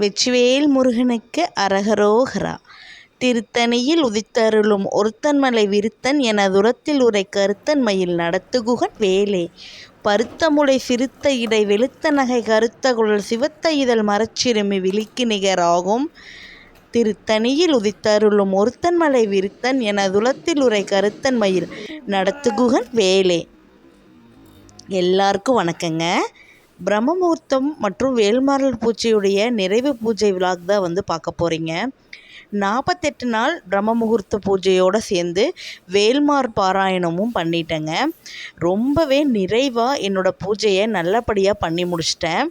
வெற்றிவேல் முருகனுக்கு அரகரோகரா. திருத்தணியில் உதித்தருளும் ஒருத்தன்மலை விருத்தன் என துரத்தில் உரை கருத்தன் மயில் நடத்துகுகன் வேலே. பருத்தமுலை சிறுத்த இடை வெளுத்த நகை கருத்த குழல் சிவத்த இதழ் மரச்சிறுமி விழிக்கு நிகராகும். திருத்தணியில் உதித்தருளும் ஒருத்தன்மலை விருத்தன் என துலத்தில் உரை கருத்தன் மயில் நடத்துகுகன் வேலே. எல்லாருக்கும் வணக்கங்க. பிரம்மமுகூர்த்தம் மற்றும் வேல்மாரல் பூஜையுடைய நிறைவு பூஜை விழாக் தான் வந்து பார்க்க போகிறீங்க நாற்பத்தெட்டு நாள் பிரம்ம முகூர்த்த பூஜையோடு சேர்ந்து வேல்மார் பாராயணமும் பண்ணிட்டேங்க. ரொம்பவே நிறைவாக என்னோடய பூஜையை நல்லபடியாக பண்ணி முடிச்சிட்டேன்.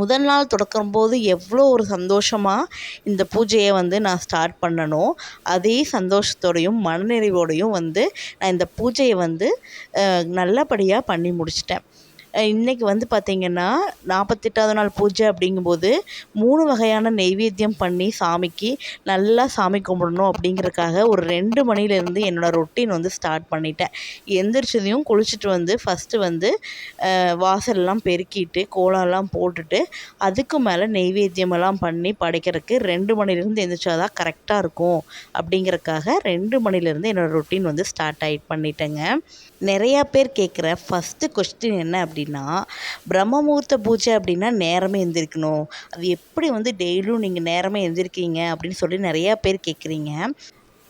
முதல் நாள் தொடக்கும்போது எவ்வளோ ஒரு சந்தோஷமாக இந்த பூஜையை வந்து நான் ஸ்டார்ட் பண்ணணும் அதே சந்தோஷத்தோடையும் மனநிறைவோடையும் வந்து நான் இந்த பூஜையை வந்து நல்லபடியாக பண்ணி முடிச்சிட்டேன். இன்றைக்கி வந்து பார்த்திங்கன்னா நாற்பத்தெட்டாவது நாள் பூஜை அப்படிங்கும்போது மூணு வகையான நெய்வேத்தியம் பண்ணி சாமிக்கு நல்லா சாமி கும்பிடணும் அப்படிங்கிறதுக்காக ஒரு ரெண்டு மணிலேருந்து என்னோடய ரொட்டீன் வந்து ஸ்டார்ட் பண்ணிட்டேன். எந்திரிச்சதையும் குளிச்சுட்டு வந்து ஃபஸ்ட்டு வந்து வாசல்லாம் பெருக்கிட்டு கோலம்லாம் போட்டுட்டு அதுக்கு மேலே நெய்வேத்தியமெல்லாம் பண்ணி படைக்கிறதுக்கு ரெண்டு மணிலேருந்து எந்திரிச்சா தான் கரெக்டாக இருக்கும் அப்படிங்கிறக்காக ரெண்டு மணிலேருந்து என்னோடய ரொட்டீன் வந்து ஸ்டார்ட் ஆகிட்டு பண்ணிட்டேங்க. நிறையா பேர் கேட்குற ஃபஸ்ட்டு கொஸ்டின் என்ன அப்படின்னா பிரம்ம பிரம்மமுகூர்த்த பூஜை அப்படின்னா நேரமே எழுந்திருக்கணும் அது எப்படி வந்து டெய்லியும் நீங்கள் நேரமே எழுந்திருக்கீங்க அப்படின்னு சொல்லி நிறையா பேர் கேட்குறீங்க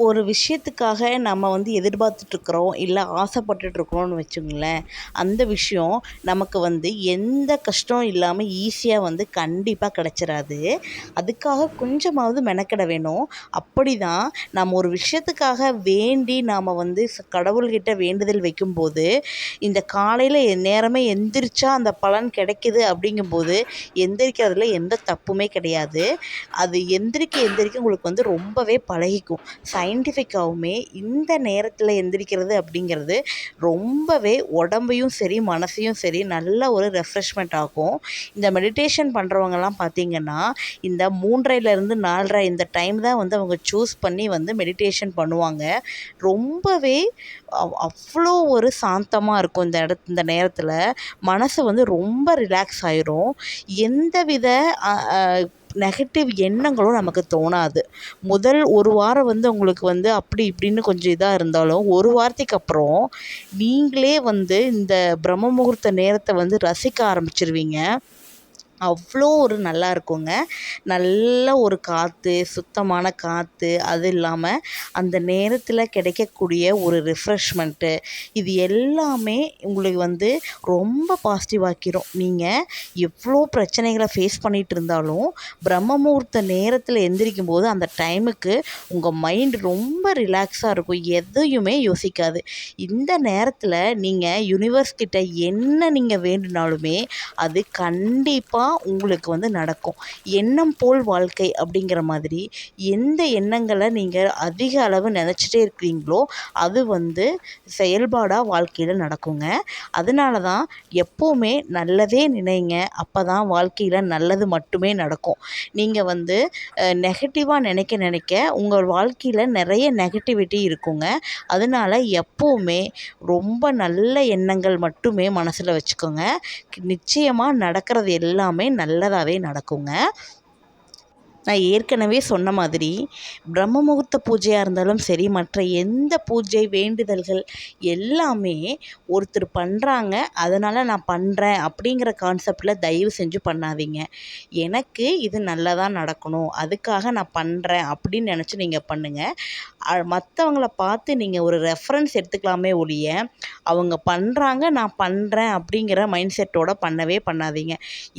ஒரு விஷயத்துக்காக நம்ம வந்து எதிர்பார்த்துட்ருக்குறோம் இல்லை ஆசைப்பட்டுட்ருக்குறோம்னு வச்சுங்களேன் அந்த விஷயம் நமக்கு வந்து எந்த கஷ்டம் இல்லாமல் ஈஸியாக வந்து கண்டிப்பாக கிடச்சிராது. அதுக்காக கொஞ்சமாவது மெனக்கெட வேணும். அப்படி தான் நம்ம ஒரு விஷயத்துக்காக வேண்டி நாம் வந்து கடவுள்கிட்ட வேண்டுதல் வைக்கும்போது இந்த காலையில் நேரமே எந்திரிச்சா அந்த பலன் கிடைக்கிது அப்படிங்கும்போது எந்திரிக்கிறதுல எந்த தப்புமே கிடையாது. அது எந்திரிக்க எந்திரிக்க உங்களுக்கு வந்து ரொம்பவே பழகிக்கும். சயின்டிஃபிக்காகவுமே இந்த நேரத்தில் எந்திரிக்கிறது அப்படிங்கிறது ரொம்பவே உடம்பையும் சரி மனசையும் சரி நல்ல ஒரு ரெஃப்ரெஷ்மெண்ட் ஆகும் இந்த மெடிடேஷன் பண்ணுறவங்கலாம் பார்த்திங்கன்னா இந்த மூன்றரைலேருந்து நாலரை இந்த டைம் தான் வந்து அவங்க சூஸ் பண்ணி வந்து மெடிடேஷன் பண்ணுவாங்க. ரொம்பவே அவ்வளோ ஒரு சாந்தமாக இருக்கும் இந்த இடத்து இந்த நேரத்தில். மனசு வந்து ரொம்ப ரிலாக்ஸ் ஆயிரும். எந்தவித நெகட்டிவ் எண்ணங்களும் நமக்கு தோணாது. முதல் ஒரு வாரம் வந்து உங்களுக்கு வந்து அப்படி இப்படின்னு கொஞ்சம் இதாக இருந்தாலும் ஒரு வாரத்துக்கு அப்புறம் நீங்களே வந்து இந்த பிரம்ம முகூர்த்த நேரத்தை வந்து ரசிக்க ஆரம்பிச்சிருவீங்க. அவ்வளோ ஒரு நல்லா இருக்குங்க. நல்ல ஒரு காற்று சுத்தமான காற்று அது இல்லாமல் அந்த நேரத்தில் கிடைக்கக்கூடிய ஒரு ரிஃப்ரெஷ்மெண்ட்டு இது எல்லாமே உங்களுக்கு வந்து ரொம்ப பாசிட்டிவாக்கிரும் நீங்கள் எவ்வளோ பிரச்சனைகளை ஃபேஸ் பண்ணிகிட்டு இருந்தாலும் பிரம்ம முகூர்த்த நேரத்தில் எந்திரிக்கும் போது அந்த டைமுக்கு உங்கள் மைண்ட் ரொம்ப ரிலாக்ஸாக இருக்கும். எதையுமே யோசிக்காது. இந்த நேரத்தில் நீங்கள் யூனிவர்ஸ் கிட்ட என்ன நீங்கள் வேண்டுனாலுமே அது கண்டிப்பாக உங்களுக்கு வந்து நடக்கும். எண்ணம் போல் வாழ்க்கை அப்படிங்கிற மாதிரி எந்த எண்ணங்களை நீங்கள் அதிக அளவு நினச்சிட்டே இருக்கிறீங்களோ அது வந்து செயல்பாடாக வாழ்க்கையில் நடக்குங்க. அதனால தான் எப்போவுமே நல்லதே நினைங்க. அப்போ தான் வாழ்க்கையில் நல்லது மட்டுமே நடக்கும். நீங்கள் வந்து நெகட்டிவாக நினைக்க நினைக்க உங்கள் வாழ்க்கையில் நிறைய நெகட்டிவிட்டி இருக்குங்க. அதனால எப்போவுமே ரொம்ப நல்ல எண்ணங்கள் மட்டுமே மனசில் வச்சுக்கோங்க. நிச்சயமாக நடக்கிறது எல்லாமே நல்லதாகவே நடக்குங்க. நான் ஏற்கனவே சொன்ன மாதிரி பிரம்ம முகூர்த்த பூஜையாக இருந்தாலும் சரி மற்ற எந்த பூஜை வேண்டுதல்கள் எல்லாமே ஒருத்தர் பண்ணுறாங்க அதனால் நான் பண்ணுறேன் அப்படிங்கிற கான்செப்டில் தயவு செஞ்சு பண்ணாதீங்க. எனக்கு இது நல்லதாக நடக்கணும் அதுக்காக நான் பண்ணுறேன் அப்படின்னு நினச்சி நீங்கள் பண்ணுங்கள் மற்றவங்கள பார்த்து நீங்கள் ஒரு ரெஃபரன்ஸ் எடுத்துக்கலாமே ஒழிய அவங்க பண்ணுறாங்க நான் பண்ணுறேன் அப்படிங்கிற மைண்ட் செட்டோடு பண்ணவே பண்ணாதீங்க.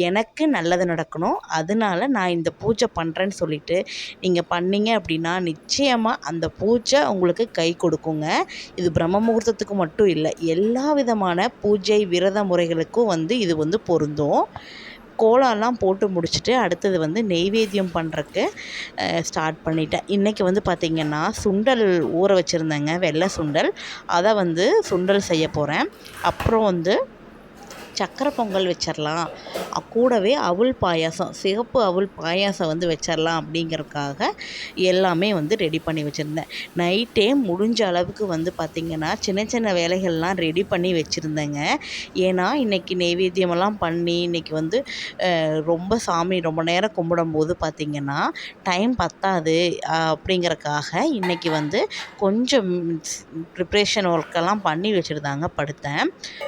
எனக்கு நல்லது நடக்கணும் அதனால நான் இந்த பூஜை பண்ணுறேன் பண்ணுறேன்னு சொல்லிட்டு நீங்கள் பண்ணீங்க அப்படின்னா நிச்சயமாக அந்த பூஜை உங்களுக்கு கை கொடுக்குங்க. இது பிரம்ம முகூர்த்தத்துக்கு மட்டும் இல்லை எல்லா விதமான பூஜை விரத முறைகளுக்கும் வந்து இது வந்து பொருந்தும். கோலம்லாம் போட்டு முடிச்சுட்டு அடுத்தது வந்து நெய்வேத்தியம் பண்ணுறக்கு ஸ்டார்ட் பண்ணிட்டேன். இன்றைக்கி வந்து பார்த்திங்கன்னா சுண்டல் ஊற வச்சுருந்தேங்க வெள்ளை சுண்டல். அதை வந்து சுண்டல் செய்ய போகிறேன் அப்புறம் வந்து சக்கரை பொங்கல் வச்சிடலாம் கூடவே அவுள் பாயாசம் சிகப்பு அவுள் பாயாசம் வந்து வச்சிடலாம் அப்படிங்கிறதுக்காக எல்லாமே வந்து ரெடி பண்ணி வச்சுருந்தேன். நைட்டே முடிஞ்ச அளவுக்கு வந்து பார்த்திங்கன்னா சின்ன சின்ன வேலைகள்லாம் ரெடி பண்ணி வச்சுருந்தேங்க. ஏன்னா இன்றைக்கி நெய்வேத்தியமெல்லாம் பண்ணி இன்றைக்கி வந்து ரொம்ப சாமி ரொம்ப நேரம் கும்பிடும்போது பார்த்திங்கன்னா டைம் பத்தாது அப்படிங்கிறக்காக அப்படிங்கறக்காக இன்றைக்கி வந்து கொஞ்சம் ப்ரிப்ரேஷன் ஒர்க்கெல்லாம் பண்ணி வச்சுருந்தாங்க படுத்தேன்.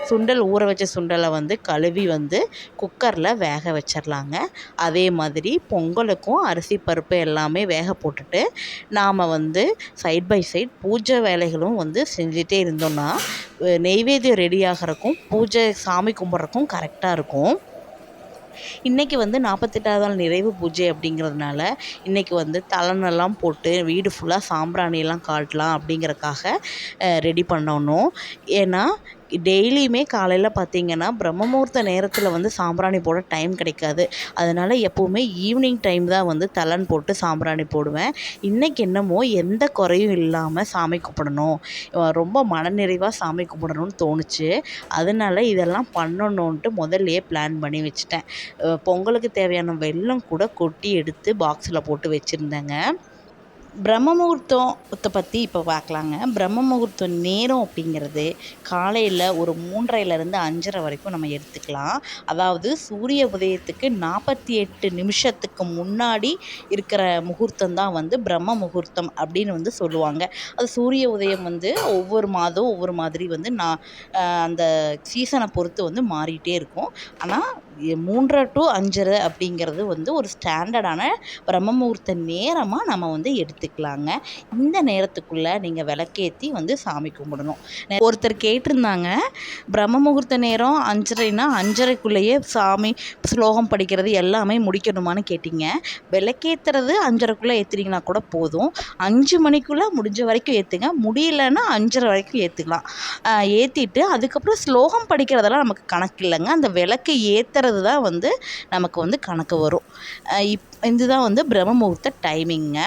சுண்டல் ஊற வச்ச சுண்டலை வந்து வந்து கழுவி வந்து குக்கரில் வேக வச்சிடலாங்க அதே மாதிரி பொங்கலுக்கும் அரிசி பருப்பு எல்லாமே வேக போட்டுட்டு நாம் வந்து சைட் பை சைட் பூஜை வேலைகளும் வந்து செஞ்சுட்டே இருந்தோம்னா நெய்வேத்தியம் ரெடி ஆகிறக்கும் பூஜை சாமி கும்பிட்றக்கும் கரெக்டாக இருக்கும். இன்றைக்கி வந்து நாற்பத்தெட்டாவது நாள் நிறைவு பூஜை அப்படிங்கிறதுனால இன்றைக்கி வந்து தலனெல்லாம் போட்டு வீடு ஃபுல்லாக சாம்பிராணியெல்லாம் காட்டலாம் அப்படிங்கிறக்காக ரெடி பண்ணணும். ஏன்னா டெய்லியுமே காலையில் பார்த்தீங்கன்னா பிரம்மமுகூர்த்த நேரத்தில் வந்து சாம்பிராணி போட டைம் கிடைக்காது. அதனால் எப்போவுமே ஈவினிங் டைம் தான் வந்து தலன் போட்டு சாம்பிராணி போடுவேன். இன்றைக்கி என்னமோ எந்த குறையும் இல்லாமல் சாமி கும்பிடணும். ரொம்ப மனநிறைவாக சாமி கும்பிடணும்னு தோணுச்சு. அதனால இதெல்லாம் பண்ணணுன்ட்டு முதல்லையே பிளான் பண்ணி வச்சுட்டேன். பொங்கலுக்கு தேவையான வெல்லம் கூட கொட்டி எடுத்து பாக்ஸில் போட்டு வச்சுருந்தேங்க. பிரம்ம முகூர்த்தத்தை பற்றி இப்போ பார்க்கலாங்க பிரம்ம முகூர்த்தம் நேரம் அப்படிங்கிறது காலையில் ஒரு மூன்றரைலேருந்து அஞ்சரை வரைக்கும் நம்ம எடுத்துக்கலாம். அதாவது சூரிய உதயத்துக்கு நாற்பத்தி எட்டு நிமிஷத்துக்கு முன்னாடி இருக்கிற முகூர்த்தம் தான் வந்து பிரம்ம முகூர்த்தம் அப்படின்னு வந்து சொல்லுவாங்க. அது சூரிய உதயம் வந்து ஒவ்வொரு மாதம் ஒவ்வொரு மாதிரி வந்து நான் அந்த சீசனை பொறுத்து வந்து மாறிட்டே இருக்கும். ஆனால் மூன்றரை டு அஞ்சரை அப்படிங்கிறது வந்து ஒரு ஸ்டாண்டர்டான பிரம்ம முகூர்த்த நேரமாக நம்ம வந்து எடுத்துக்கலாங்க. இந்த நேரத்துக்குள்ளே நீங்கள் விளக்கேற்றி வந்து சாமி கும்பிடணும். ஒருத்தர் கேட்டிருந்தாங்க பிரம்ம முகூர்த்த நேரம் அஞ்சரைனா அஞ்சரைக்குள்ளேயே சாமி ஸ்லோகம் படிக்கிறது எல்லாமே முடிக்கணுமான்னு கேட்டிங்க. விளக்கேற்றுறது அஞ்சரைக்குள்ளே ஏற்றுனீங்கன்னா கூட போதும். அஞ்சு மணிக்குள்ளே முடிஞ்ச வரைக்கும் ஏற்றுங்க முடியலன்னா அஞ்சரை வரைக்கும் ஏற்றுக்கலாம் ஏற்றிட்டு அதுக்கப்புறம் ஸ்லோகம் படிக்கிறதெல்லாம் நமக்கு கணக்கு இல்லைங்க. அந்த விளக்கு ஏற்றுறது தான் வந்து நமக்கு வந்து கணக்கு வரும். இப் இதுதான் வந்து பிரம்ம முகூர்த்த டைமிங்க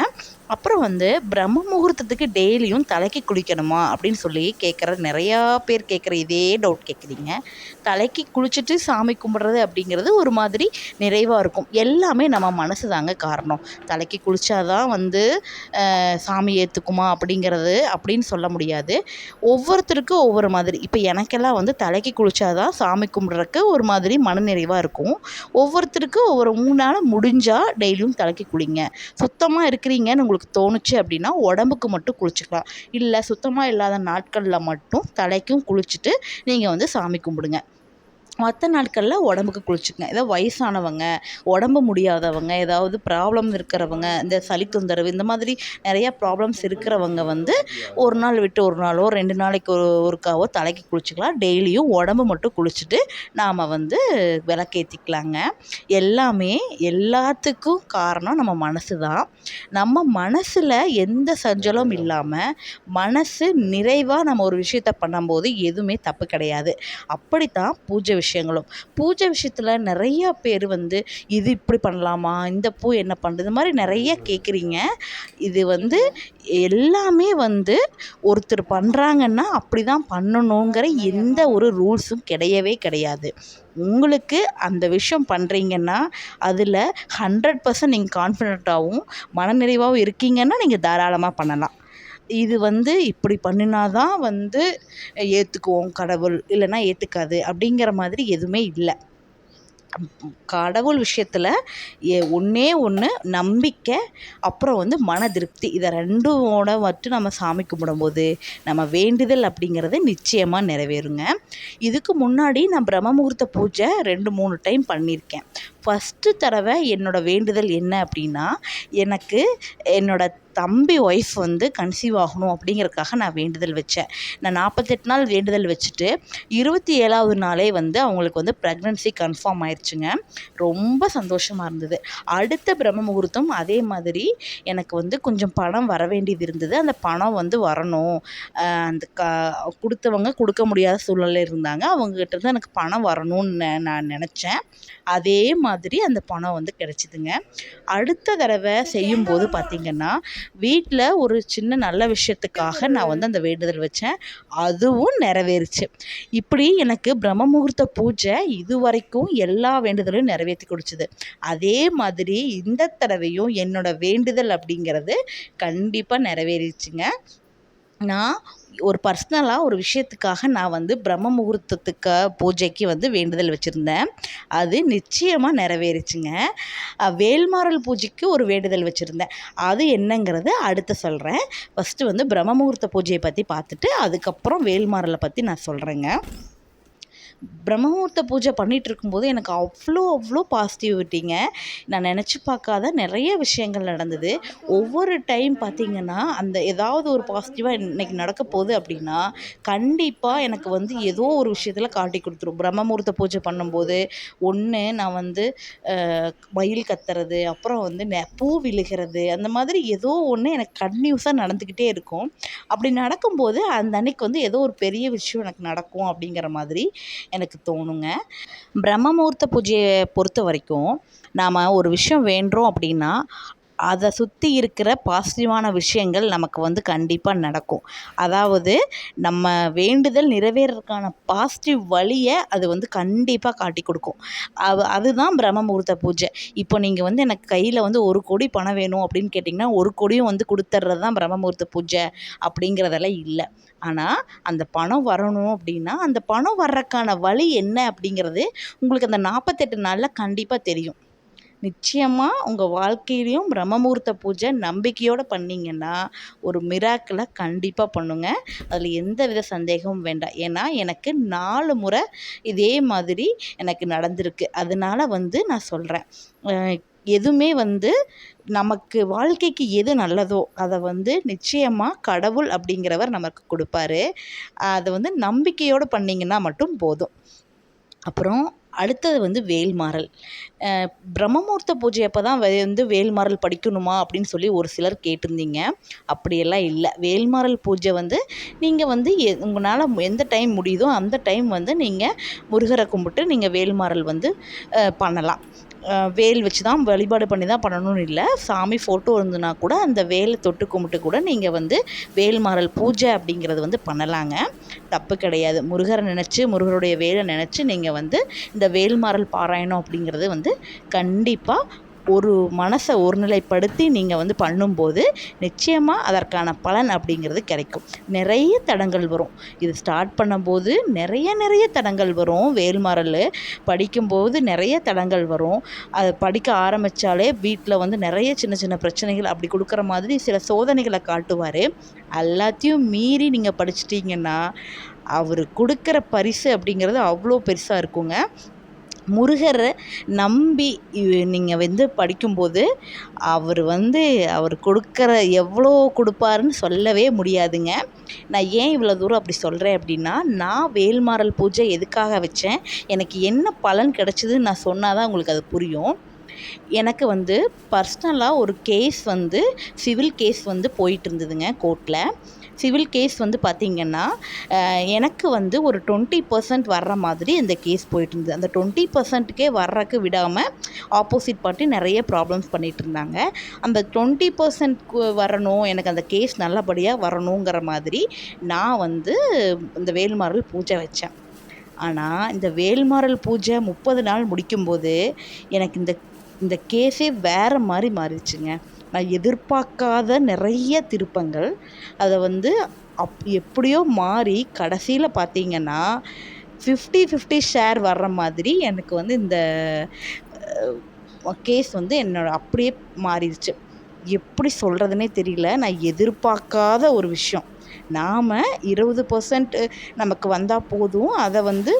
அப்புறம் வந்து பிரம்ம முகூர்த்தத்துக்கு டெய்லியும் தலைக்கு குளிக்கணுமா அப்படின்னு சொல்லி கேட்குற நிறையா பேர் கேட்குற இதே டவுட் கேட்குறீங்க தலைக்கு குளிச்சுட்டு சாமி கும்பிட்றது அப்படிங்கிறது ஒரு மாதிரி நிறைவாக இருக்கும். எல்லாமே நம்ம மனசு தாங்க காரணம். தலைக்கு குளிச்சாதான் வந்து சாமி ஏற்றுக்குமா அப்படிங்கிறது அப்படின்னு சொல்ல முடியாது. ஒவ்வொருத்தருக்கும் ஒவ்வொரு மாதிரி. இப்போ எனக்கெல்லாம் வந்து தலைக்கு குளிச்சாதான் சாமி கும்பிட்றதுக்கு ஒரு மாதிரி மனநிறைவாக இருக்கும். ஒவ்வொருத்தருக்கும் ஒவ்வொரு மூணு நாள் முடிஞ்சால் டெய்லியும் தலைக்கு குளிங்க. சுத்தமாக இருக்கிறீங்கன்னு உங்களுக்கு தோணுச்சு அப்படின்னா உடம்புக்கு மட்டும் குளிச்சுக்கலாம். இல்லை சுத்தமாக இல்லாத நாட்களில் மட்டும் தலைக்கும் குளிச்சுட்டு நீங்கள் வந்து சாமி கும்பிடுங்க. மற்ற நாட்களில் உடம்புக்கு குளிச்சுக்கங்க. ஏதோ வயசானவங்க உடம்பு முடியாதவங்க ஏதாவது ப்ராப்ளம் இருக்கிறவங்க இந்த சளி தொந்தரவு இந்த மாதிரி நிறையா ப்ராப்ளம்ஸ் இருக்கிறவங்க வந்து ஒரு நாள் விட்டு ஒரு நாளோ ரெண்டு நாளைக்கு ஒரு ஒருக்காவோ தலைக்கு குளிச்சுக்கலாம். டெய்லியும் உடம்பு மட்டும் குளிச்சுட்டு நாம் வந்து விளக்கேற்றிக்கலாங்க எல்லாமே எல்லாத்துக்கும் காரணம் நம்ம மனசு தான் நம்ம மனசில் எந்த சஞ்சலமும் இல்லாமல் மனசு நிறைவாக நம்ம ஒரு விஷயத்த பண்ணும்போது எதுவுமே தப்பு கிடையாது. அப்படித்தான் பூஜை விஷயங்களும். பூஜை விஷயத்தில் நிறையா பேர் வந்து இது இப்படி பண்ணலாமா? இந்த பூ என்ன பண்ணுறது இது மாதிரி நிறைய கேட்குறீங்க இது வந்து எல்லாமே வந்து ஒருத்தர் பண்ணுறாங்கன்னா அப்படி தான் பண்ணணுங்கிற எந்த ஒரு ரூல்ஸும் கிடையவே கிடையாது. உங்களுக்கு அந்த விஷயம் பண்ணுறீங்கன்னா அதில் ஹண்ட்ரட் பர்சன்ட் நீங்கள் கான்ஃபிடென்ட்டாகவும் மனநிறைவாகவும் இருக்கீங்கன்னா நீங்கள் தாராளமாக பண்ணலாம். இது வந்து இப்படி பண்ணினா தான் வந்து ஏற்றுக்குவோம் கடவுள் இல்லைன்னா ஏற்றுக்காது அப்படிங்கிற மாதிரி எதுவுமே இல்லை. கடவுள் விஷயத்தில் ஏ ஒன்றே ஒன்று நம்பிக்கை அப்புறம் வந்து மன திருப்தி. இதை ரெண்டோட மட்டும் நம்ம சாமி கும்பிடும்போது நம்ம வேண்டுதல் அப்படிங்கிறது நிச்சயமாக நிறைவேறுங்க. இதுக்கு முன்னாடி நான் பிரம்ம முகூர்த்த பூஜை ரெண்டு மூணு டைம் பண்ணியிருக்கேன். ஃபஸ்ட்டு தடவை என்னோடய வேண்டுதல் என்ன அப்படின்னா எனக்கு என்னோடய தம்பி ஒய்ஃப் வந்து கன்சீவ் ஆகணும் அப்படிங்கிறதுக்காக நான் வேண்டுதல் வச்சேன். நான் நாற்பத்தெட்டு நாள் வேண்டுதல் வச்சுட்டு இருபத்தி ஏழாவது நாளே வந்து அவங்களுக்கு வந்து ப்ரெக்னன்சி கன்ஃபார்ம் ஆயிடுச்சுங்க ரொம்ப சந்தோஷமாக இருந்தது. அடுத்த பிரம்ம முகூர்த்தம் அதே மாதிரி எனக்கு வந்து கொஞ்சம் பணம் வர வேண்டியது இருந்தது. அந்த பணம் வந்து வரணும். அந்த க கொடுத்தவங்க கொடுக்க முடியாத சூழ்நிலை இருந்தாங்க. அவங்ககிட்ட இருந்து எனக்கு பணம் வரணும்னு நெ- நான் நினச்சேன். அதே மாதிரி மாதிரி அந்த பணம் வந்து கிடச்சிதுங்க. அடுத்த தடவை செய்யும்போது பார்த்திங்கன்னா வீட்டில் ஒரு சின்ன நல்ல விஷயத்துக்காக நான் வந்து அந்த வேண்டுதல் வச்சேன். அதுவும் நிறைவேறுச்சு. இப்படி எனக்கு பிரம்ம முகூர்த்த பூஜை இது வரைக்கும் எல்லா வேண்டுதலையும் நிறைவேற்றி கொடுச்சுது அதே மாதிரி இந்த தடவையும் என்னோடய வேண்டுதல் அப்படிங்கிறது கண்டிப்பாக நிறைவேறிச்சுங்க. நான் ஒரு பர்சனலாக ஒரு விஷயத்துக்காக நான் வந்து பிரம்ம முகூர்த்தத்துக்கு பூஜைக்கு வந்து வேண்டுதல் வச்சுருந்தேன். அது நிச்சயமாக நிறைவேறிச்சுங்க. வேல்மாரல் வேல்மாறல் பூஜைக்கு ஒரு வேண்டுதல் வச்சுருந்தேன். அது என்னங்கிறது அடுத்து சொல்கிறேன் ஃபஸ்ட்டு வந்து பிரம்ம முகூர்த்த பூஜையை பற்றி பார்த்துட்டு அதுக்கப்புறம் வேல்மாறலை பற்றி நான் சொல்கிறேங்க பிரம்மமுகூர்த்த பூஜை பண்ணிகிட்டு இருக்கும்போது எனக்கு அவ்வளோ அவ்வளோ பாசிட்டிவிட்டிங்க நான் நினச்சி பார்க்காத நிறைய விஷயங்கள் நடந்தது. ஒவ்வொரு டைம் பார்த்திங்கன்னா அந்த ஏதாவது ஒரு பாசிட்டிவாக இன்றைக்கி நடக்க போகுது அப்படின்னா கண்டிப்பாக எனக்கு வந்து ஏதோ ஒரு விஷயத்தில் காட்டி கொடுத்துரும். பிரம்மமுகூர்த்த பூஜை பண்ணும்போது ஒன்று நான் வந்து மயில் கத்துறது அப்புறம் வந்து நெ பூ விழுகிறது அந்த மாதிரி ஏதோ ஒன்று எனக்கு கன்டினியூஸாக நடந்துக்கிட்டே இருக்கும். அப்படி நடக்கும்போது அந்த அன்னைக்கு வந்து ஏதோ ஒரு பெரிய விஷயம் எனக்கு நடக்கும் அப்படிங்கிற மாதிரி எனக்கு தோணுங்க. பிரம்ம முகூர்த்த பூஜையை பொறுத்த வரைக்கும் நாம் ஒரு விஷயம் வேண்டுறோம் அப்படின்னா அதை சுற்றி இருக்கிற பாசிட்டிவான விஷயங்கள் நமக்கு வந்து கண்டிப்பாக நடக்கும். அதாவது நம்ம வேண்டுதல் நிறைவேறதுக்கான பாசிட்டிவ் வழியை அது வந்து கண்டிப்பாக காட்டி கொடுக்கும். அது அதுதான் பிரம்ம முகூர்த்த பூஜை. இப்போ நீங்கள் வந்து எனக்கு கையில் வந்து ஒரு கோடி பணம் வேணும் அப்படின்னு கேட்டிங்கன்னா ஒரு கோடியும் வந்து கொடுத்துட்றது தான் பிரம்ம முகூர்த்த பூஜை அப்படிங்கிறதெல்லாம் இல்லை. ஆனால் அந்த பணம் வரணும் அப்படின்னா அந்த பணம் வர்றதுக்கான வழி என்ன அப்படிங்கிறது உங்களுக்கு அந்த நாற்பத்தெட்டு நாளில் கண்டிப்பாக தெரியும். நிச்சயமாக உங்கள் வாழ்க்கையிலையும் பிரம்மமுகூர்த்த பூஜை நம்பிக்கையோடு பண்ணிங்கன்னா ஒரு மிராக்கிளை கண்டிப்பாக பண்ணுங்க. அதில் எந்த வித சந்தேகமும் வேண்டாம். ஏன்னா எனக்கு நாலு முறை இதே மாதிரி எனக்கு நடந்திருக்கு. அதனால வந்து நான் சொல்கிறேன் எதுவுமே வந்து நமக்கு வாழ்க்கைக்கு எது நல்லதோ அதை வந்து நிச்சயமாக கடவுள் அப்படிங்கிறவர் நமக்கு கொடுப்பாரு. அதை வந்து நம்பிக்கையோடு பண்ணிங்கன்னா மட்டும் போதும். அப்புறம் அடுத்தது வந்து வேல்மாறல். பிரம்மமூர்த்த பிரம்மமுகூர்த்த பூஜை அப்போ தான் வந்து வேல்மாறல் படிக்கணுமா அப்படின்னு சொல்லி ஒரு சிலர் கேட்டிருந்தீங்க. அப்படியெல்லாம் இல்லை. வேல்மாறல் பூஜை வந்து நீங்கள் வந்து எ உங்களால் எந்த டைம் முடியுதோ அந்த டைம் வந்து நீங்கள் முருகரை கும்பிட்டு நீங்கள் வேல்மாறல் வந்து பண்ணலாம். வேல் வச்சு தான் வழிபாடு பண்ணி தான் பண்ணணும்னு இல்லை. சாமி ஃபோட்டோ இருந்ததுனா கூட அந்த வேலை தொட்டு கும்பிட்டு கூட நீங்கள் வந்து வேல்மாறல் பூஜை அப்படிங்கிறது வந்து பண்ணலாங்க. தப்பு கிடையாது. முருகரை நினச்சி முருகருடைய வேலை நினச்சி நீங்கள் வந்து இந்த வேல்மாறல் பாராயணம் அப்படிங்கிறது வந்து கண்டிப்பாக ஒரு மனசை ஒருநிலைப்படுத்தி நீங்கள் வந்து பண்ணும்போது நிச்சயமாக அதற்கான பலன் அப்படிங்கிறது கிடைக்கும். நிறைய தடங்கள் வரும். இது ஸ்டார்ட் பண்ணும்போது நிறைய நிறைய தடங்கள் வரும். வேல்மாறல் படிக்கும்போது நிறைய தடங்கள் வரும். அதை படிக்க ஆரம்பித்தாலே வீட்டில் வந்து நிறைய சின்ன சின்ன பிரச்சனைகள் அப்படி கொடுக்குற மாதிரி சில சோதனைகளை காட்டுவார். எல்லாத்தையும் மீறி நீங்கள் படிச்சிட்டிங்கன்னா அவர் கொடுக்குற பரிசு அப்படிங்கிறது அவ்வளோ பெருசாக இருக்குங்க. முருகரை நம்பி நீங்கள் வந்து படிக்கும்போது அவர் வந்து அவர் கொடுக்குற எவ்வளோ கொடுப்பாருன்னு சொல்லவே முடியாதுங்க. நான் ஏன் இவ்வளோ தூரம் அப்படி சொல்கிறேன் அப்படின்னா நான் வேல்மாறல் பூஜை எதுக்காக வச்சேன் எனக்கு என்ன பலன் கிடச்சிதுன்னு நான் சொன்னால் தான் உங்களுக்கு அது புரியும். எனக்கு வந்து பர்சனலாக ஒரு கேஸ் வந்து சிவில் கேஸ் வந்து போயிட்டு இருந்ததுங்க கோர்ட்டில் சிவில் கேஸ் வந்து பார்த்திங்கன்னா எனக்கு வந்து ஒரு டுவெண்ட்டி பர்சன்ட் வர்ற மாதிரி இந்த கேஸ் போயிட்டு இருந்தது அந்த டுவெண்ட்டி பர்சன்ட்டுக்கே வர்றக்கு விடாமல் ஆப்போசிட் பார்ட்டி நிறைய ப்ராப்ளம்ஸ் பண்ணிகிட்டு இருந்தாங்க அந்த டுவெண்ட்டி பர்சன்ட் வரணும் எனக்கு அந்த கேஸ் நல்லபடியாக வரணுங்கிற மாதிரி நான் வந்து இந்த வேல்மாரல் பூஜை வச்சேன். ஆனால் இந்த வேல்மாரல் பூஜை முப்பது நாள் முடிக்கும்போது எனக்கு இந்த இந்த கேஸே வேறு மாதிரி மாறிடுச்சுங்க. நான் எதிர்பார்க்காத நிறைய திருப்பங்கள். அதை வந்து அப் எப்படியோ மாறி கடைசியில் பார்த்தீங்கன்னா ஃபிஃப்டி ஃபிஃப்டி ஷேர் வர்ற மாதிரி எனக்கு வந்து இந்த கேஸ் வந்து என்னோட அப்படியே மாறிடுச்சு. எப்படி சொல்கிறதுனே தெரியல. நான் எதிர்பார்க்காத ஒரு விஷயம். நாம் இருபது பர்சன்ட் நமக்கு வந்தால் போதும். அதை வந்து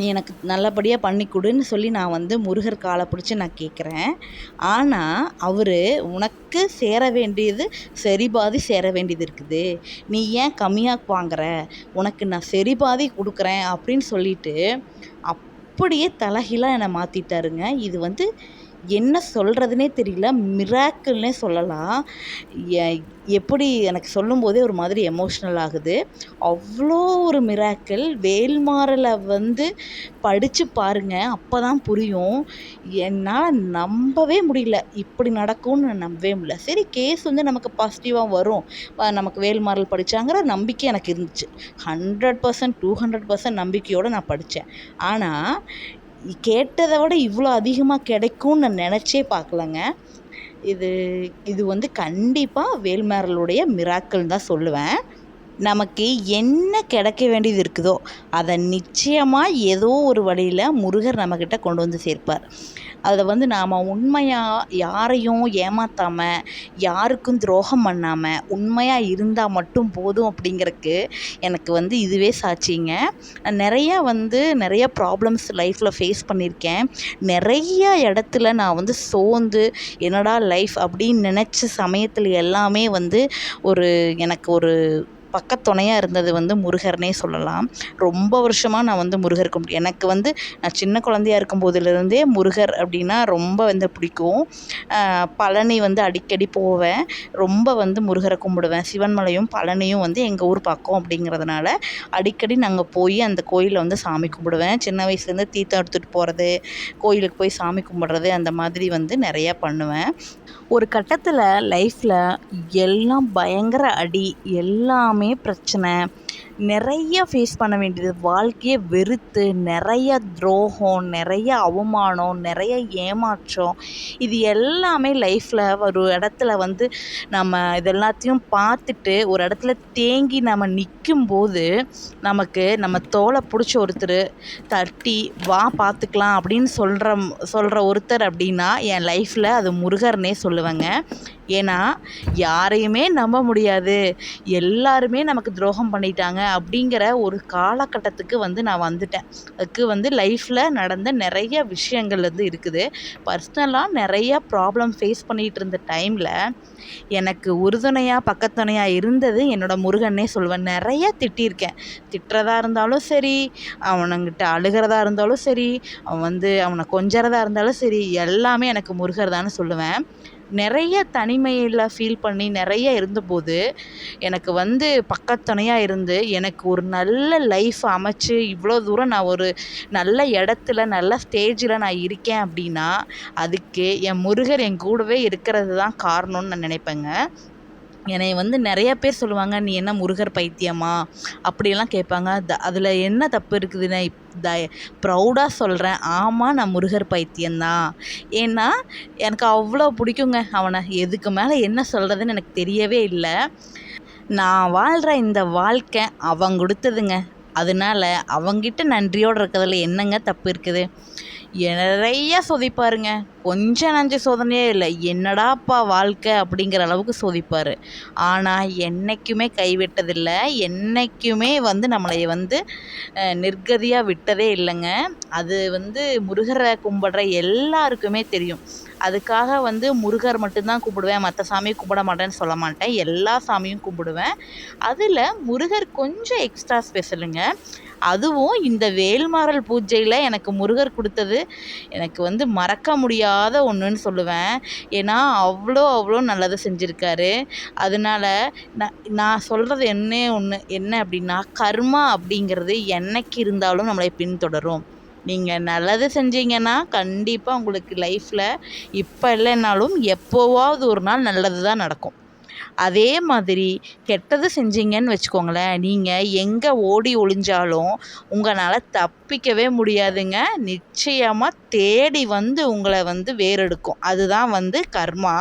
எனக்கு நல்லபடியாக பண்ணி கொடுன்னு சொல்லி நான் வந்து முருகர் காலை பிடிச்சி நான் கேட்குறேன் ஆனால் அவர் உனக்கு சேர வேண்டியது சரி பாதி சேர வேண்டியது இருக்குது. நீ ஏன் கம்மியாக வாங்குற? உனக்கு நான் சரி பாதி கொடுக்குறேன் அப்படின்னு சொல்லிட்டு அப்படியே தலைகீழாக என்னை மாற்றிட்டாருங்க இது வந்து என்ன சொல்கிறதுனே தெரியல. மிராக்கிள்னே சொல்லலாம். எ எப்படி எனக்கு சொல்லும்போதே ஒரு மாதிரி எமோஷ்னல் ஆகுது. அவ்வளோ ஒரு மிராக்கிள் வேல்மாறலை வந்து படித்து பாருங்கள் அப்போ தான் புரியும். என்னால் நம்பவே முடியல. இப்படி நடக்கும்னு நான் நம்பவே முடியல. சரி கேஸ் வந்து நமக்கு பாசிட்டிவாக வரும். நமக்கு வேல்மாறல் படித்தாங்கிற நம்பிக்கை எனக்கு இருந்துச்சு. Hundred percent two hundred percent நம்பிக்கையோடு நான் படித்தேன் ஆனால் கேட்டதை விட இவ்வளோ அதிகமாக கிடைக்கும்னு நான் நினச்சே பார்க்கலங்க. இது இது வந்து கண்டிப்பாக வேல்மாறலுடைய மிராக்கிள் தான் சொல்லுவேன். நமக்கு என்ன கிடைக்க வேண்டியது இருக்குதோ அதை நிச்சயமாக ஏதோ ஒரு வழியில் முருகர் நம்மக்கிட்ட கொண்டு வந்து சேர்ப்பார். அதை வந்து நாம் உண்மையாக யாரையும் ஏமாற்றாமல் யாருக்கும் துரோகம் பண்ணாமல் உண்மையாக இருந்தால் மட்டும் போதும் அப்படிங்கிறக்கு எனக்கு வந்து இதுவே சாட்சிங்க. நான் நிறையா வந்து நிறைய ப்ராப்ளம்ஸ் லைஃப்பில் ஃபேஸ் பண்ணியிருக்கேன் நிறைய இடத்துல நான் வந்து சோர்ந்து என்னடா லைஃப் அப்படின்னு நினச்ச சமயத்தில் எல்லாமே வந்து ஒரு எனக்கு ஒரு பக்கத்துணையாக இருந்தது வந்து முருகர்னே சொல்லலாம். ரொம்ப வருஷமாக நான் வந்து முருகர் கும்பிட்டு எனக்கு வந்து நான் சின்ன குழந்தையா இருக்கும் போதுலேருந்தே முருகர் அப்படின்னா ரொம்ப வந்து பிடிக்கும். பழனி வந்து அடிக்கடி போவேன். ரொம்ப வந்து முருகரை கும்பிடுவேன். சிவன்மலையும் பழனியும் வந்து எங்கள் ஊர் பக்கம் அப்படிங்கிறதுனால அடிக்கடி நாங்கள் போய் அந்த கோயிலில் வந்து சாமி கும்பிடுவேன். சின்ன வயசுலேருந்து தீர்த்தம் எடுத்துகிட்டு போகிறது கோயிலுக்கு போய் சாமி கும்பிட்றது அந்த மாதிரி வந்து நிறையா பண்ணுவேன். ஒரு கட்டத்தில் லைஃப்பில் எல்லாம் பயங்கர அடி எல்லாமே பிரச்சனை. நிறைய ஃபேஸ் பண்ண வேண்டியது. வாழ்க்கையை வெறுத்து நிறைய துரோகம் நிறைய அவமானம் நிறைய ஏமாற்றம். இது எல்லாமே லைஃப்பில் ஒரு இடத்துல வந்து நம்ம இது எல்லாத்தையும் பார்த்துட்டு ஒரு இடத்துல தேங்கி நம்ம நிற்கும்போது நமக்கு நம்ம தோலை பிடிச்ச ஒருத்தர் தட்டி வா பார்த்துக்கலாம் அப்படின்னு சொல்கிற சொல்கிற ஒருத்தர் அப்படின்னா என் லைஃப்பில் அது முருகர்னே சொல்லுவேங்க. ஏன்னா யாரையுமே நம்ப முடியாது. எல்லாருமே நமக்கு துரோகம் பண்ணிட்டாங்க அப்படிங்கிற ஒரு காலகட்டத்துக்கு வந்து நான் வந்துட்டேன். அதுக்கு வந்து லைஃப்பில் நடந்த நிறைய விஷயங்கள் வந்து இருக்குது. பர்சனலாக நிறைய ப்ராப்ளம் ஃபேஸ் பண்ணிகிட்டு இருந்த டைமில் எனக்கு உறுதுணையாக பக்கத்துணையாக இருந்தது என்னோட முருகன்னே சொல்லுவேன். நிறைய திட்டியிருக்கேன். திட்டுறதா இருந்தாலும் சரி அவனுங்கிட்ட அழுகிறதா இருந்தாலும் சரி அவன் வந்து அவனை கொஞ்சறதா இருந்தாலும் சரி எல்லாமே எனக்கு முருகர் தான் சொல்லுவேன். நிறைய தனிமையில் ஃபீல் பண்ணி நிறைய இருந்தபோது எனக்கு வந்து பக்கத்துணையாக இருந்து எனக்கு ஒரு நல்ல லைஃப் அமைச்சு இவ்வளோ தூரம் நான் ஒரு நல்ல இடத்துல நல்ல ஸ்டேஜில் நான் இருக்கேன் அப்படின்னா அதுக்கு என் முருகர் என் கூடவே இருக்கிறது தான் காரணம்னு நான் நினைப்பேங்க. என்னை வந்து நிறைய பேர் சொல்லுவாங்க நீ என்ன முருகர் பைத்தியமா? அப்படியெல்லாம் கேட்பாங்க. த அதில் என்ன தப்பு இருக்குது நான் இப் த ப்ரௌடாக சொல்கிறேன் ஆமாம் நான் முருகர் பைத்தியம்தான். ஏன்னா எனக்கு அவ்வளோ பிடிக்குங்க அவனை. எதுக்கு மேலே என்ன சொல்கிறதுன்னு எனக்கு தெரியவே இல்லை. நான் வாழ்கிற இந்த வாழ்க்கை அவன் கொடுத்ததுங்க. அதனால அவங்கிட்ட நன்றியோடு இருக்கிறதுல என்னங்க தப்பு இருக்குது? நிறைய சோதிப்பாருங்க. கொஞ்சம் நஞ்ச சோதனையே இல்லை. என்னடாப்பா வாழ்க்கை அப்படிங்கிற அளவுக்கு சோதிப்பார். ஆனால் என்றைக்குமே கைவிட்டதில்லை. என்றைக்குமே வந்து நம்மளை வந்து நிர்கதியாக விட்டதே இல்லைங்க. அது வந்து முருகரை கும்பிட்ற எல்லாருக்குமே தெரியும். அதுக்காக வந்து முருகர் மட்டும்தான் கும்பிடுவேன். மற்ற சாமியை கும்பிட மாட்டேன்னு சொல்ல மாட்டேன். எல்லா சாமியும் கும்பிடுவேன். அதில் முருகர் கொஞ்சம் எக்ஸ்ட்ரா ஸ்பெஷலுங்க அதுவும் இந்த வேல்மாறல் பூஜையில் எனக்கு முருகர் கொடுத்தது. எனக்கு வந்து மறக்க முடியாத ஒன்றுன்னு சொல்லுவேன். ஏன்னா அவ்வளோ அவ்வளோ நல்லதை செஞ்சுருக்காரு. அதனால நான் நான் சொல்கிறது என்ன ஒன்று என்ன அப்படின்னா கர்மா அப்படிங்கிறது என்னைக்கு இருந்தாலும் நம்மளை பின்தொடரும். நீங்கள் நல்லது செஞ்சீங்கன்னா கண்டிப்பாக உங்களுக்கு லைஃப்பில் இப்போ இல்லைன்னாலும் எப்போவாவது ஒரு நாள் நல்லது தான் நடக்கும். அதே மாதிரி கெட்டது செஞ்சீங்கன்னு வச்சுக்கோங்களேன் நீங்கள் எங்கே ஓடி ஒளிஞ்சாலும் உங்களால் தப்பிக்கவே முடியாதுங்க. நிச்சயமாக தேடி வந்து உங்களை வந்து வேறெடுக்கும். அதுதான் வந்து கர்மா.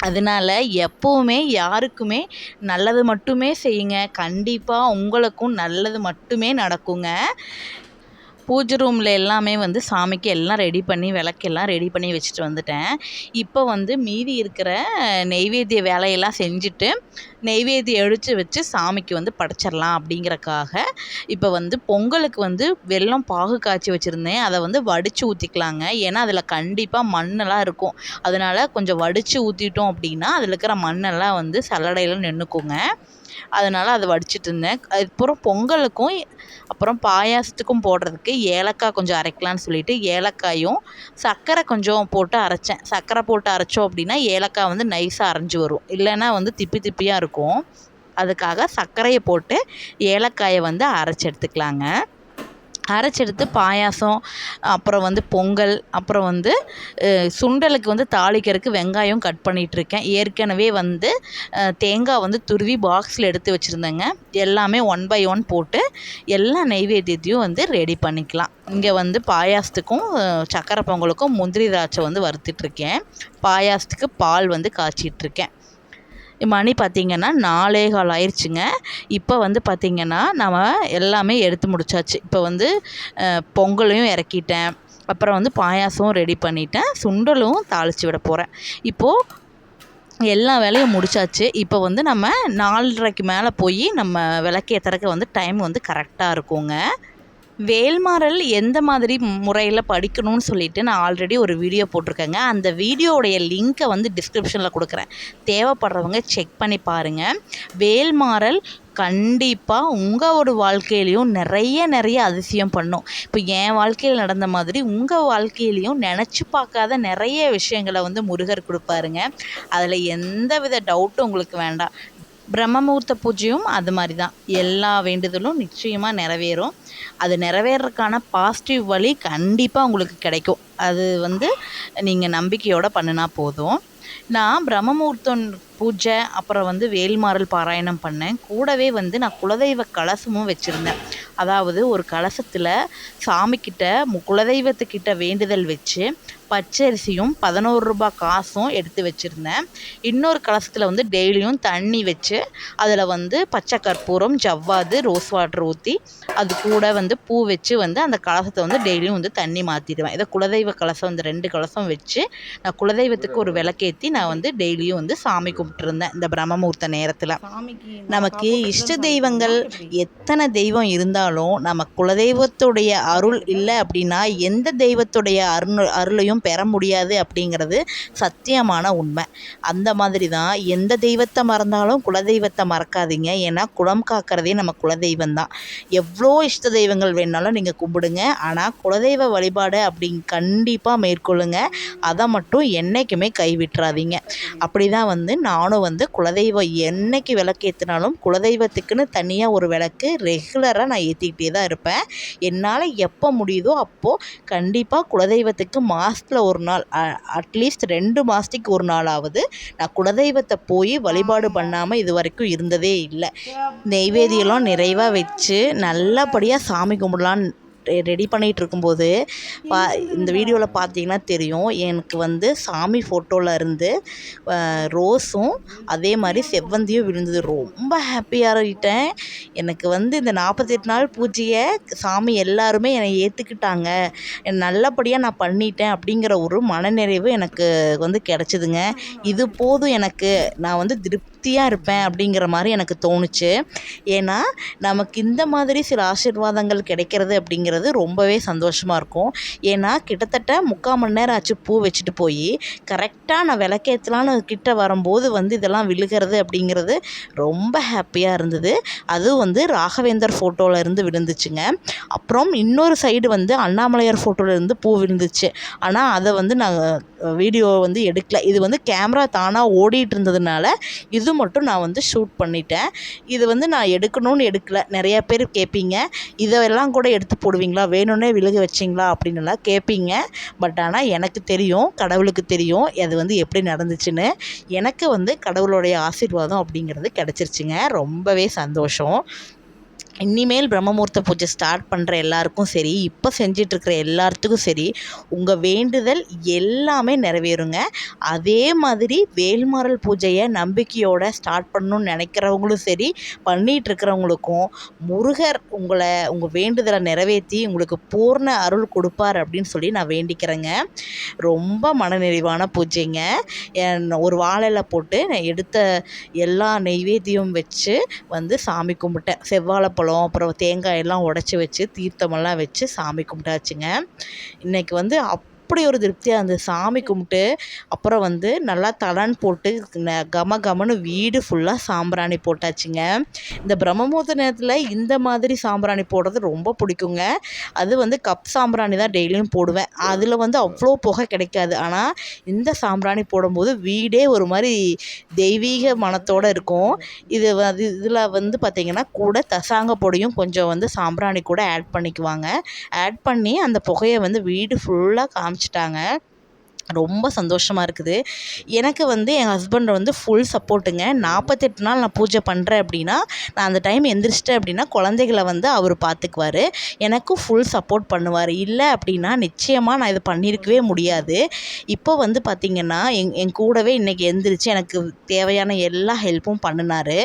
அதனால எப்போவுமே யாருக்குமே நல்லது மட்டுமே செய்யுங்க. கண்டிப்பாக உங்களுக்கும் நல்லது மட்டுமே நடக்குங்க. பூஜை ரூமில் எல்லாமே வந்து சாமிக்கு எல்லாம் ரெடி பண்ணி விளக்கெல்லாம் ரெடி பண்ணி வச்சுட்டு வந்துட்டேன். இப்போ வந்து மீதி இருக்கிற நெய்வேத்திய வேலையெல்லாம் செஞ்சுட்டு நெய்வேத்தியம் எடுத்து வச்சு சாமிக்கு வந்து படைச்சிடலாம் அப்படிங்கிறக்காக இப்போ வந்து பொங்கலுக்கு வந்து வெள்ளம் பாகு காய்ச்சி வச்சுருந்தேன். அதை வந்து வடித்து ஊற்றிக்கலாங்க ஏன்னா அதில் கண்டிப்பாக மண்ணெல்லாம் இருக்கும். அதனால் கொஞ்சம் வடித்து ஊற்றிட்டோம் அப்படின்னா அதில் இருக்கிற மண்ணெல்லாம் வந்து சல்லடையில் நின்றுக்குங்க அதனால் அதை வடிச்சிட்டு இருந்தேன். அதுக்கப்புறம் பொங்கலுக்கும் அப்புறம் பாயாசத்துக்கும் போடுறதுக்கு ஏலக்காய் கொஞ்சம் அரைக்கலான்னு சொல்லிட்டு ஏலக்காயும் சர்க்கரை கொஞ்சம் போட்டு அரைச்சேன். சர்க்கரை போட்டு அரைச்சோம் அப்படின்னா ஏலக்காய் வந்து நைஸாக அரைஞ்சி வரும். இல்லைன்னா வந்து திப்பி திப்பியாக இருக்கும். அதுக்காக சர்க்கரையை போட்டு ஏலக்காயை வந்து அரைச்சி எடுத்துக்கலாங்க. அரைச்செடுத்து பாயாசம் அப்புறம் வந்து பொங்கல் அப்புறம் வந்து சுண்டலுக்கு வந்து தாளிக்கிறதுக்கு வெங்காயம் கட் பண்ணிகிட்ருக்கேன் ஏற்கனவே வந்து தேங்காய் வந்து துருவி பாக்ஸில் எடுத்து வச்சுருந்தேங்க. எல்லாமே ஒன் பை ஒன் போட்டு எல்லா நெய்வேத்தியத்தையும் வந்து ரெடி பண்ணிக்கலாம். இங்கே வந்து பாயாசத்துக்கும் சக்கரை பொங்கலுக்கும் முந்திரி திராட்சை வந்து வறுத்துட்ருக்கேன் பாயாசத்துக்கு பால் வந்து காய்ச்சிட்ருக்கேன் மணி பார்த்திங்கன்னா நாலே கால் ஆயிடுச்சுங்க இப்போ வந்து பார்த்திங்கன்னா நம்ம எல்லாமே எடுத்து முடிச்சாச்சு. இப்போ வந்து பொங்கலையும் இறக்கிட்டேன். அப்புறம் வந்து பாயாசமும் ரெடி பண்ணிட்டேன். சுண்டலும் தாளித்து விட போகிறேன் இப்போது எல்லா வேலையும் முடிச்சாச்சு. இப்போ வந்து நம்ம நாலரைக்கு மேலே போய் நம்ம விளக்கேற்றுறக்கு வந்து டைம் வந்து கரெக்டாக இருக்குங்க. வேல்மாறல் எந்த மாதிரி முறையில் படிக்கணும்னு சொல்லிட்டு நான் ஆல்ரெடி ஒரு வீடியோ போட்டிருக்கேங்க. அந்த வீடியோவுடைய லிங்க்கை வந்து டிஸ்கிரிப்ஷனில் கொடுக்குறேன். தேவைப்படுறவங்க செக் பண்ணி பாருங்கள் வேல்மாறல் கண்டிப்பாக உங்களோட வாழ்க்கையிலையும் நிறைய நிறைய அதிசயம் பண்ணும். இப்போ என் வாழ்க்கையில் நடந்த மாதிரி உங்கள் வாழ்க்கையிலையும் நினச்சி பார்க்காத நிறைய விஷயங்களை வந்து முருகர் கொடுப்பாருங்க. அதில் எந்த வித டவுட்டும் உங்களுக்கு வேண்டாம். பிரம்மமுகூர்த்த பூஜையும் அது மாதிரி தான் எல்லா வேண்டுதலும் நிச்சயமாக நிறைவேறும். அது நிறைவேறதுக்கான பாசிட்டிவ் வழி கண்டிப்பாக உங்களுக்கு கிடைக்கும். அது வந்து நீங்கள் நம்பிக்கையோடு பண்ணினா போதும். நான் பிரம்மமூர்த்தம் பூஜை அப்புறம் வந்து வேல்மாறல் பாராயணம் பண்ணேன். கூடவே வந்து நான் குலதெய்வ கலசமும் வச்சுருந்தேன். அதாவது ஒரு கலசத்தில் சாமிக்கிட்ட குலதெய்வத்துக்கிட்ட வேண்டுதல் வச்சு பச்சரிசியும் பதினோரு ரூபாய் காசும் எடுத்து வச்சுருந்தேன். இன்னொரு கலசத்தில் வந்து டெய்லியும் தண்ணி வச்சு அதில் வந்து பச்சை கற்பூரம் ஜவ்வாது ரோஸ் வாட்டர் ஊற்றி அது கூட வந்து பூ வச்சு வந்து அந்த கலசத்தை வந்து டெய்லியும் வந்து தண்ணி மாற்றிடுவேன் இதை குலதெய்வ கலசம் இந்த ரெண்டு கலசம் வச்சு நான் குலதெய்வத்துக்கு ஒரு விளக்கேற்றி நான் வந்து டெய்லியும் வந்து சாமி கும்பிட்டுருந்தேன் இந்த பிரம்ம முகூர்த்த நேரத்தில் நமக்கு இஷ்ட தெய்வங்கள் எத்தனை தெய்வம் இருந்தாலும் நம்ம குலதெய்வத்துடைய அருள் இல்லை அப்படின்னா எந்த தெய்வத்துடைய அருள் அருளையும் பெற முடியாது அப்படிங்கிறது சத்தியமான உண்மை. அந்த மாதிரி தான் எந்த தெய்வத்தை மறந்தாலும் குலதெய்வத்தை மறக்காதீங்க. ஏன்னா குலம் காக்கிறதே நம்ம குலதெய்வம் தான் எவ்வளோ இஷ்ட தெய்வங்கள் வேணாலும் நீங்கள் கும்பிடுங்க. ஆனால் குலதெய்வ வழிபாடு அப்படி கண்டிப்பாக மேற்கொள்ளுங்க. அதை மட்டும் என்றைக்குமே கைவிட்டுறாதீங்க. அப்படி தான் வந்து நானும் வந்து குலதெய்வம் என்னைக்கு விளக்கேற்றினாலும் குலதெய்வத்துக்குன்னு தனியாக ஒரு விளக்கு ரெகுலராக நான் ஏற்றிக்கிட்டே தான் இருப்பேன். என்னால் எப்போ முடியுதோ அப்போது கண்டிப்பாக குலதெய்வத்துக்கு மாதத்தில் ஒரு நாள் அட்லீஸ்ட் ரெண்டு மாதத்துக்கு ஒரு நாளாவது நான் குலதெய்வத்தை போய் வழிபாடு பண்ணாமல் இது வரைக்கும் இருந்ததே இல்லை. நெய்வேத்தியெல்லாம் நிறைவாக வச்சு நல்லபடியாக சாமி கும்பிடலான்னு ரெடி பண்ணிகிட்டு இருக்கும்போது பா இந்த வீடியோவில் பார்த்தீங்கன்னா தெரியும். எனக்கு வந்து சாமி ஃபோட்டோவில் இருந்து ரோஸும் அதே மாதிரி செவ்வந்தியும் விழுந்தது. ரொம்ப ஹாப்பியாக ஆகிட்டேன் எனக்கு வந்து இந்த நாற்பத்தெட்டு நாள் பூஜையை சாமி எல்லாருமே என்னை ஏற்றுக்கிட்டாங்க நல்லபடியாக நான் பண்ணிட்டேன் அப்படிங்கிற ஒரு மனநிறைவு எனக்கு வந்து கிடச்சிதுங்க. இது போதும் எனக்கு. நான் வந்து திருப்தியாக இருப்பேன் அப்படிங்கிற மாதிரி எனக்கு தோணுச்சு. ஏன்னா நமக்கு இந்த மாதிரி சில ஆசீர்வாதங்கள் கிடைக்கிறது அப்படிங்கிறது ரொம்பவே சந்தோஷமாக இருக்கும். ஏன்னா கிட்டத்தட்ட முக்கால் மணி நேரம் ஆச்சு பூ வச்சுட்டு போய் கரெக்டாக நான் விளக்கேற்றலான்னு கிட்ட வரும்போது வந்து இதெல்லாம் விழுகிறது அப்படிங்கிறது ரொம்ப ஹாப்பியாக இருந்தது. அதுவும் வந்து ராகவேந்தர் ஃபோட்டோவில் இருந்து விழுந்துச்சுங்க. அப்புறம் இன்னொரு சைடு வந்து அண்ணாமலையார் ஃபோட்டோவில் இருந்து பூ விழுந்துச்சு. ஆனால் அதை வந்து நான் வீடியோ வந்து எடுக்கல. இது வந்து கேமரா தானாக ஓடிட்டு இருந்ததுனால இது மட்டும் நான் வந்து ஷூட் பண்ணிட்டேன். இது வந்து நான் எடுக்கணும்னு எடுக்கல. நிறைய பேர் கேட்பீங்க இதெல்லாம் கூட எடுத்து போடுவீங்களா? வேணும்னே விழுக வச்சிங்களா? அப்படின்னுலாம் கேட்பீங்க பட் ஆனால் எனக்கு தெரியும் கடவுளுக்கு தெரியும் அது வந்து எப்படி நடந்துச்சுன்னு. எனக்கு வந்து கடவுளுடைய ஆசீர்வாதம் அப்படிங்கிறது கிடச்சிருச்சுங்க. ரொம்பவே சந்தோஷம். இனிமேல் பிரம்மமுகூர்த்த பூஜை ஸ்டார்ட் பண்ணுற எல்லாருக்கும் சரி இப்போ செஞ்சிட்ருக்கிற எல்லாத்துக்கும் சரி உங்கள் வேண்டுதல் எல்லாமே நிறைவேறுங்க. அதே மாதிரி வேல்மாறல் பூஜையை நம்பிக்கையோடு ஸ்டார்ட் பண்ணணும்னு நினைக்கிறவங்களும் சரி பண்ணிகிட்ருக்கிறவங்களுக்கும் முருகர் உங்களை உங்கள் வேண்டுதலை நிறைவேற்றி உங்களுக்கு பூர்ண அருள் கொடுப்பார் அப்படின்னு சொல்லி நான் வேண்டிக்கிறேங்க. ரொம்ப மனநிறைவான பூஜைங்க. ஒரு வாழையில் போட்டு நான் எடுத்த எல்லா நெய்வேத்தியம் வச்சு வந்து சாமி கும்பிட்டேன். செவ்வாழைப்பழம் அப்புறம் தேங்காய் எல்லாம் உடச்சி வச்சு தீர்த்தமெல்லாம் வச்சு சாமி கும்பிட்டாச்சுங்க. இன்றைக்கி வந்து அப் அப்படி ஒரு திருப்தியாக இருந்தது. சாமி கும்பிட்டு அப்புறம் வந்து நல்லா தலன் போட்டு ந- கம கமன்னு வீடு ஃபுல்லாக சாம்பிராணி போட்டாச்சுங்க. இந்த பிரம்ம முகூர்த்த நேரத்தில் இந்த மாதிரி சாம்பிராணி போடுறது ரொம்ப பிடிக்குங்க. அது வந்து கப் சாம்பிராணி தான் டெய்லியும் போடுவேன். அதில் வந்து அவ்வளோ புகை கிடைக்காது. ஆனால் இந்த சாம்பிராணி போடும்போது வீடே ஒரு மாதிரி தெய்வீக மனத்தோடு இருக்கும். இது இதில் வந்து பார்த்திங்கன்னா கூட தசாங்க பொடியும் கொஞ்சம் வந்து சாம்பிராணி கூட ஆட் பண்ணிக்குவாங்க. ஆட் பண்ணி அந்த புகையை வந்து வீடு ஃபுல்லாக காமிச்சிட்டாங்க. ரொம்ப சந்தோஷமாக இருக்குது. எனக்கு வந்து என் ஹஸ்பண்ட் வந்து ஃபுல் சப்போர்ட்டுங்க நாற்பத்தெட்டு நாள் நான் பூஜை பண்ணுறேன் அப்படின்னா நான் அந்த டைம் எந்திரிச்சிட்டேன் அப்படின்னா குழந்தைகளை வந்து அவர் பார்த்துக்குவார் எனக்கும் ஃபுல் சப்போர்ட் பண்ணுவார். இல்லை அப்படின்னா நிச்சயமாக நான் இது பண்ணியிருக்கவே முடியாது. இப்போ வந்து பார்த்திங்கன்னா எங் என் கூடவே இன்றைக்கி எந்திரிச்சு எனக்கு தேவையான எல்லா ஹெல்ப்பும் பண்ணினார்.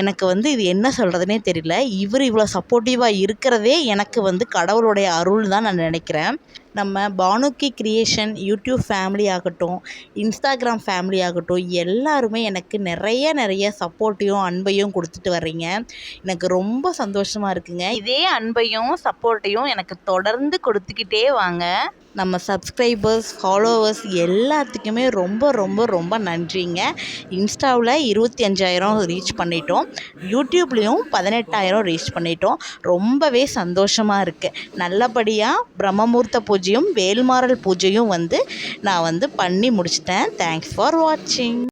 எனக்கு வந்து இது என்ன சொல்கிறதுனே தெரியல. இவர் இவ்வளோ சப்போர்ட்டிவாக இருக்கிறதே எனக்கு வந்து கடவுளுடைய அருள் தான் நான் நினைக்கிறேன். நம்ம பானுக்கி கிரியேஷன் யூடியூப் ஃபேமிலி ஆகட்டும் இன்ஸ்டாகிராம் ஃபேமிலி ஆகட்டும் எல்லாருமே எனக்கு நிறைய நிறைய சப்போர்ட்டையும் அன்பையும் கொடுத்துட்டு வர்றீங்க. எனக்கு ரொம்ப சந்தோஷமாக இருக்குங்க. இதே அன்பையும் சப்போர்ட்டையும் எனக்கு தொடர்ந்து கொடுத்துக்கிட்டே வாங்க. நம்ம சப்ஸ்கிரைபர்ஸ் ஃபாலோவர்ஸ் எல்லாத்துக்குமே ரொம்ப ரொம்ப ரொம்ப நன்றிங்க. இன்ஸ்டாவில் இருபத்தி அஞ்சாயிரம் ரீச் பண்ணிட்டோம். யூடியூப்லேயும் பதினெட்டாயிரம் ரீச் பண்ணிட்டோம். ரொம்பவே சந்தோஷமாக இருக்குது நல்லபடியாக பிரம்மமூர்த்த பூஜையும் வேல்மாறல் பூஜையும் வந்து நான் வந்து பண்ணி முடிச்சிட்டேன். தேங்க்ஸ் ஃபார் வாட்சிங்